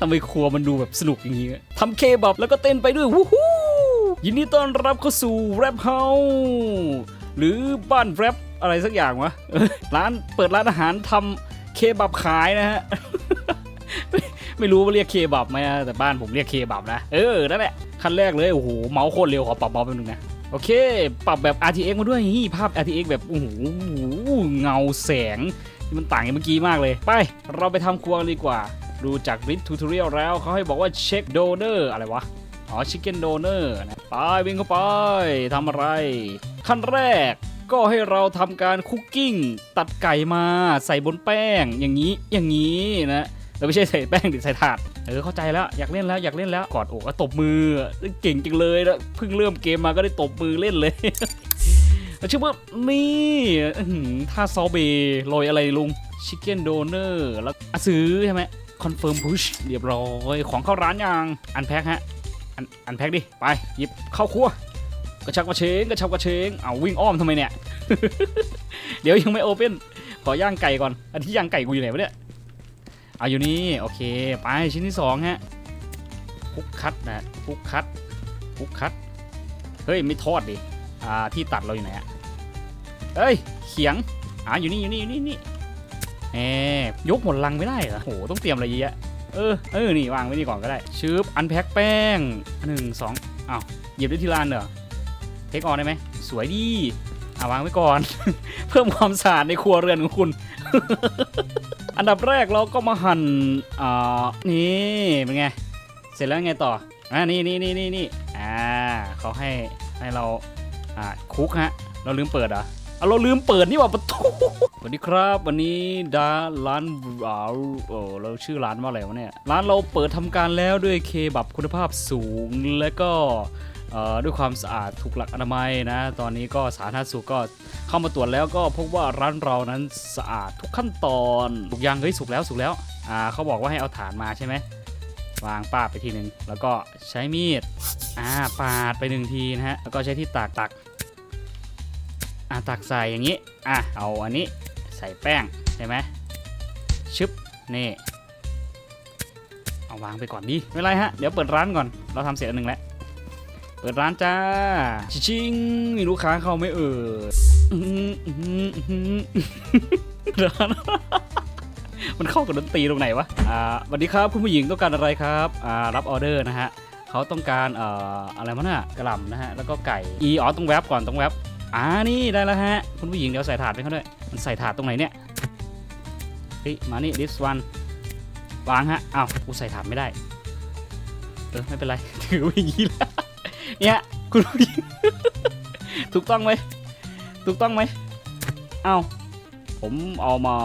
ทำไมครัวมันดูแบบสนุกอย่างนี้ทำเคบับแล้วก็เต้นไปด้วยวู้ฮู้ยินดีต้อนรับเข้าสู่แรปเฮาหรือบ้านแรปอะไรสักอย่างวะร้านเปิดร้านอาหารทำเคบับขายนะฮะไม่รู้ว่าเรียกเคบับไหมแต่บ้านผมเรียกเคบับนะ เออ นั่นแหละ ขั้นแรกเลย โอ้โห เมาส์โคตรเร็ว ขอปรับเมาส์แป๊บนึงนะ โอเค ปรับแบบ RTX มาด้วยนี่ภาพ RTX แบบ โอ้โห เงาแสง ที่มันต่างจากเมื่อกี้มากเลย ไป เราไปทำครัวกันดีกว่า ดูจากริททูทอเรียลแล้วเขาให้บอกว่าเช็คโดเนอร์อะไรวะ อ๋อชิคเก้นโดเนอร์นะไปวิ่งเข้าไปทำอะไร ขั้นแรกก็ให้เราทำการคุกกิ้ง ตัดไก่มาใส่บนแป้ง อย่างนี้อย่างนี้นะเราไม่ใช่ใส่แป้งดิใส่ถาด เออเข้าใจแล้วอยากเล่นแล้วอยากเล่นแล้วกอดอกแล้วตบมือเก่งจังเลยแล้วเพิ่งเริ่มเกมมาก็ได้ตบมือเล่นเลย แล้วชื่อว่านี่อื้อหือท่าซอเบย์โรยอะไรลุงชิคเก้นโดเนอร์แล้วซื้อใช่ไหมคอนเฟิร์มพุชเรียบร้อย ของเข้าร้านยังอันแพ็คฮะ อันอันแพ็คดิ ไป หยิบเข้าครัว กระชับกระเชงกระชับกระเชงเอาวิ่งอ้อมทำไมเนี่ย เดี๋ยวยังไม่โอเพ่นขอย่างไก่ก่อน อันที่ย่างไก่กูอยู่ไหนวะเนี่ยเอาอยู่นี่ โอเค ไปชิ้นที่สองฮะคุกคัดนะคุกคัดคุกคัด เฮ้ย ไม่ทอดดิ อ่าที่ตัดเราอยู่ไหนอะเฮ้ยเขียงอ่าอยู่นี่อยู่นี่อยู่นี่นี่แหมยกหมดลังไม่ได้เหรอโหต้องเตรียมอะไรเยอะเออเออนี่วางไว้นี่ก่อนก็ได้ชืบอันแพ็คแป้งหนึ่งสองอ้าวหยิบได้ทีละอันเหรอเทคออนได้ไหมสวยดีอ่าวางไว้ก่อน เพิ่มความสะอาดในครัวเรือนของคุณ อันดับแรกเราก็มาหั่นอ่านี่เป็นไง เสร็จแล้วไงต่ออ่านี่นี่นี่นี่นี่อ่าเขาให้ให้เรา อ่าคุกฮะ เราลืมเปิดอเอาเราลืมเปิดนี่หว่าประตูสวัสดีครับ วันนี้ดาร้านอ่าโอ้เราชื่อร้านว่าอะไรวะเนี่ย ร้านเราเปิดทำการแล้วด้วยเคบับคุณภาพสูงและก็ด้วยความสะอาดถูกหลักอนามัยนะ ตอนนี้ก็สาธารณสุขก็เข้ามาตรวจแล้วก็พบว่าร้านเรานั้นสะอาดทุกขั้นตอนสุกยังเฮ้ยสุกแล้วสุกแล้วอ่าเขาบอกว่าให้เอาฐานมาใช่ไหมวางป้าไปทีหนึ่งแล้วก็ใช้มีดอ่าปาดไปหนึ่งทีนะฮะแล้วก็ใช้ที่ตักตัก อะตักใส่อย่างนี้ อะเอาอันนี้ใส่แป้งใช่ไหมชึบนี่เอาวางไปก่อนดิไม่ไรฮะ เดี๋ยวเปิดร้านก่อน เราทำเสร็จอันหนึ่งแล้ว เปิดร้านจ้า ชิงมีลูกค้าเข้าไม่เอ่ยอื้อหืออื้อหืออื้อหือร้านมันเข้ากับดนตรีตรงไหนวะ อ่าสวัสดีครับคุณผู้หญิงต้องการอะไรครับ อ่ารับออเดอร์นะฮะเขาต้องการเอ่ออะไรมาน่ะกระหล่ำนะฮะ แล้วก็ไก่ อีอ๋อต้องแวบก่อนต้องแวบ อ่านี่ได้แล้วฮะ คุณผู้หญิงเดี๋ยวใส่ถาดไปเขาด้วย มันใส่ถาดตรงไหนเนี่ยเฮ้ยมานี่ this one วางฮะอ้าวกูใส่ถาดไม่ได้ เออไม่เป็นไร ถือไว้อย่างนี้ละเนี่ยคุณผู้หญิงถูกต้องไหมถูกต้องไหมอ้าวผมเอามา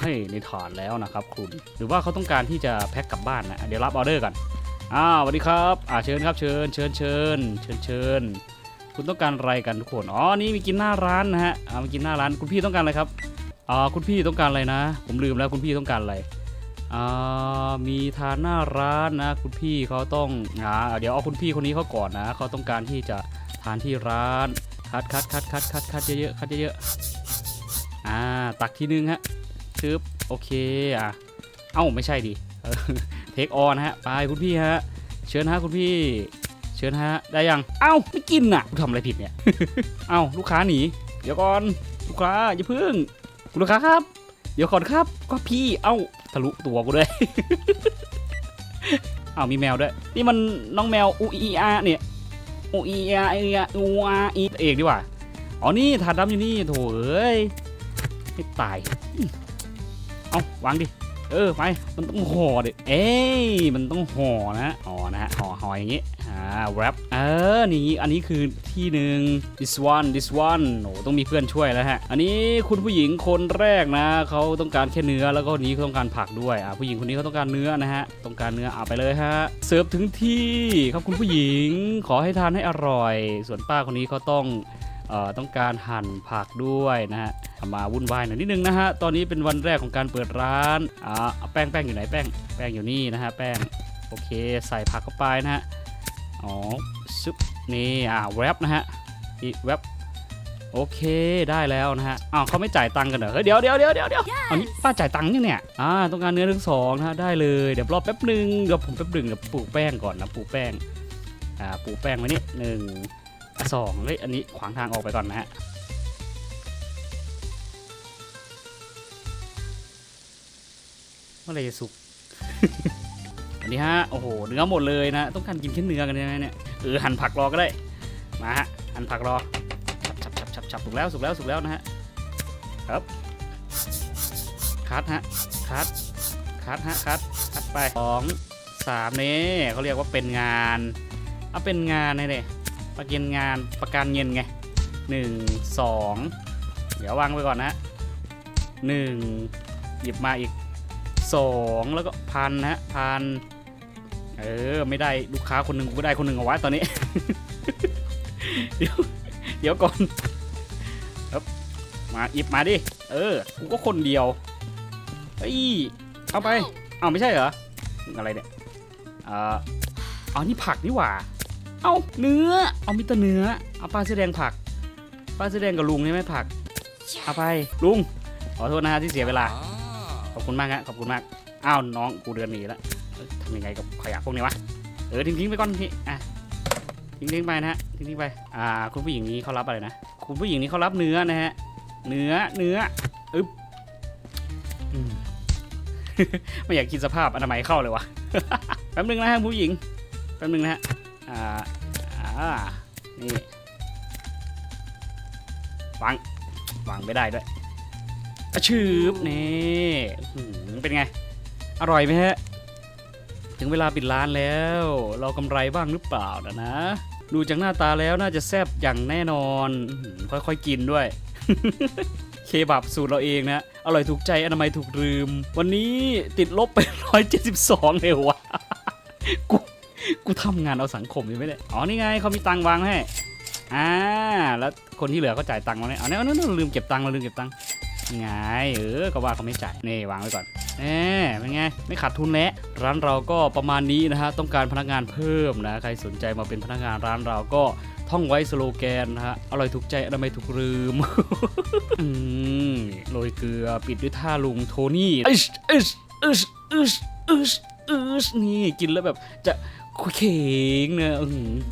ให้ในถาดแล้วนะครับคุณ หรือว่าเขาต้องการที่จะแพ็คกลับบ้านนะ เดี๋ยวรับออเดอร์ก่อนอ้าวสวัสดีครับ อ่าเชิญครับเชิญ เชิญเชิญเชิญเชิญ คุณต้องการอะไรกันทุกคน อ๋อ นี่มีกินหน้าร้านนะฮะอ่ามีกินหน้าร้าน คุณพี่ต้องการอะไรครับ อ่า คุณพี่ต้องการอะไรนะ ผมลืมแล้วคุณพี่ต้องการอะไร อ่า มีทานหน้าร้านนะ คุณพี่เขาต้อง อ่า เดี๋ยวเอาคุณพี่คนนี้เขาก่อนนะ เขาต้องการที่จะทานที่ร้าน คัดคัดคัดคัดคัดคัดเยอะๆ คัดเยอะๆ อ่า ตักทีนึงฮะชึบโอเค อะ เอ้า ไม่ใช่ดิเทคออนฮะ ไปคุณพี่ฮะ เชิญฮะคุณพี่ เชิญฮะ ได้ยัง เอ้าไม่กินน่ะกูทำอะไรผิดเนี่ย เอ้าลูกค้าหนี เดี๋ยวก่อน ลูกค้าอย่าเพิ่งคุณลูกค้าครับ เดี๋ยวก่อนครับ ก็พี่ เอ้าทะลุตัวกูด้วย เอ้ามีแมวด้วย นี่มันน้องแมวอูอีอาเนี่ย อูอีอาอีอาอูอาอีเอกดีกว่า อ๋อ นี่ถาดดำอยู่นี่โถเอ้ยให้ตาย เอ้าวางดิ เออไปมันต้องห่อดิเอ้ยมันต้องห่อนะห่อนะฮะห่อห่ออย่างงี้อ่า wrap เออนี่อันนี้คือที่หนึ่ง this one this one โอ้ต้องมีเพื่อนช่วยแล้วฮะ อันนี้คุณผู้หญิงคนแรกนะเขาต้องการแค่เนื้อแล้วก็นี้เขาต้องการผักด้วยอ่าผู้หญิงคนนี้เขาต้องการเนื้อนะฮะต้องการเนื้อเอาไปเลยฮะเสิร์ฟถึงที่ครับคุณผู้หญิงขอให้ทานให้อร่อย ส่วนป้าคนนี้เขาต้อง ต้องการหั่นผักด้วยนะฮะทำมาวุ่นวายหน่อยนิดนึงนะฮะตอนนี้เป็นวันแรกของการเปิดร้านอ่าเอาแป้งแป้งอยู่ไหนแป้งแป้งอยู่นี่นะฮะแป้งโอเคใส่ผักเข้าไปนะฮะอ๋อซุปนี่อ่าแวบนะฮะนี่แวบโอเคได้แล้วนะฮะอ้าวเขาไม่จ่ายตังค์กันเหรอเฮ้ยเดี๋ยวเดี๋ยวเดี๋ยวเดี๋ยวเดี๋ยวอันนี้ป้าจ่ายตังค์ยังเนี่ยอ่าต้องการเนื้อทั้งสองนะฮะได้เลยเดี๋ยวรอแป๊บหนึ่งเดี๋ยวผมแป๊บหนึ่งเดี๋ยวปลูกแป้งก่อนนะปลูกแป้งอ่าปลูกแป้งไว้นี่หนึ่ง สองเฮ้ยอันนี้ขวางทางออกไปก่อนนะฮะเมื่อไรจะสุก อันนี้ฮะ โอ้โห เนื้อหมดเลยนะ ต้องการกินแค่เนื้อกันใช่ไหมเนี่ย เออหั่นผักรอก็ได้ มาฮะ หั่นผักรอฉับฉับฉับฉับสุกแล้วสุกแล้วสุกแล้วนะฮะ ครับคัดฮะคัดคัดฮะคัดคัดไปสองสามเนี่เขาเรียกว่าเป็นงาน เอาเป็นงานนี่เลย ประกันงานประกันเงินไงหนึ่งสองเดี๋ยววางไว้ก่อนนะหนึ่งหยิบมาอีกสองแล้วก็พันฮะพันเออไม่ได้ลูกค้าคนหนึ่งกูก็ได้คนหนึ่งเอาไว้ตอนนี้ เดี๋ยวเดี๋ยวก่อนครับมาหยิบมาดิเออกูก็คนเดียวเฮ้ยเอาไปเอาไม่ใช่เหรออะไรเนี่ยอ่อเอานี่ผักนี่หว่า เอาเนื้อ เอามิตรเนื้อ เอาปลาเสื้อแดงผัก ปลาเสื้อแดงกับลุงใช่ไหมผัก เอาไปลุง ขอโทษนะฮะที่เสียเวลา ขอบคุณมากฮะขอบคุณมาก อ้าวน้องกูเดินหนีแล้วทำยังไงกับขยะพวกนี้วะ เออทิ้งๆไปก่อนพี่ อะทิ้งๆไปนะฮะทิ้งๆไป อ่า คุณผู้หญิงนี้เขารับอะไรนะ คุณผู้หญิงนี้เขารับเนื้อนะฮะ เนื้อ เนื้อ อึ๊บไม่อยากกินสภาพอนามัยเข้าเลยวะแป๊บนึงนะฮะผู้หญิง แป๊บนึงนะฮะ อ่าอ่านี่วางวางไม่ได้ด้วยอะชืบนี่เป็นไง อร่อยไหมฮะ ถึงเวลาปิดร้านแล้ว เรากำไรบ้างหรือเปล่านะนะ ดูจากหน้าตาแล้วน่าจะแซ่บอย่างแน่นอน ค่อยๆกินด้วย เคบับสูตรเราเองนะ อร่อยถูกใจอนามัยถูกลืม วันนี้ติดลบไป 172 เลยวะกู กูทำงานเอาสังคมใช่ไหมเนี่ยอ๋อนี่ไงเขามีตังค์วางให้อ่าแล้วคนที่เหลือเขาจ่ายตังค์มาเนี่ยอ๋อเนี่ยนั่นลืมเก็บตังค์เราลืมเก็บตังค์ไงเออก็ว่าเขาไม่จ่ายนี่วางไว้ก่อนเอ๊เป็นไงไม่ขาดทุนแล้วร้านเราก็ประมาณนี้นะฮะต้องการพนักงานเพิ่มนะใครสนใจมาเป็นพนักงานร้านเราก็ท่องไว้สโลแกนนะฮะอร่อยถูกใจอนามัยถูกลืมอืมโรยเกลือปิดด้วยท่าลุงโทนี่อิชอิชอิชอิชอิชอิชนี่กินแล้วแบบจะ เข่งเนอะอื้อหือ